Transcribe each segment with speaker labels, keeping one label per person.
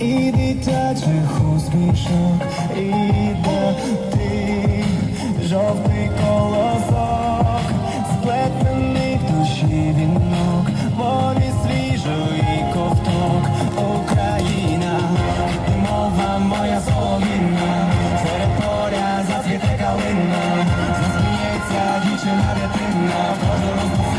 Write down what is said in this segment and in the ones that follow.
Speaker 1: дитячих усмішок і ти жовтий колосок, сплетений душі вінок, волі свіжої ковток, Україна, ти мова моя солов'їна, серед поля зацвіте калина, засміється дівчина дитина, кожен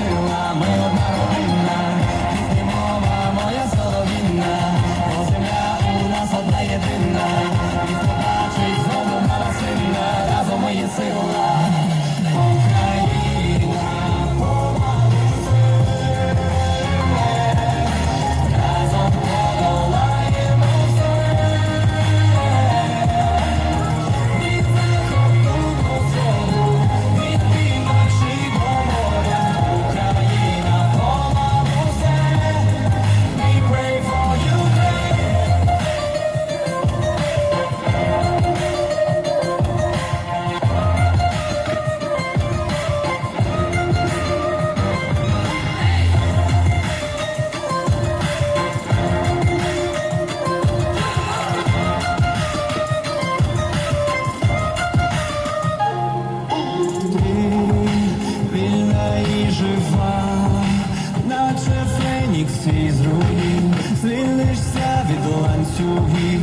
Speaker 1: фенікс з руїн, звільнишся від ланцюгів,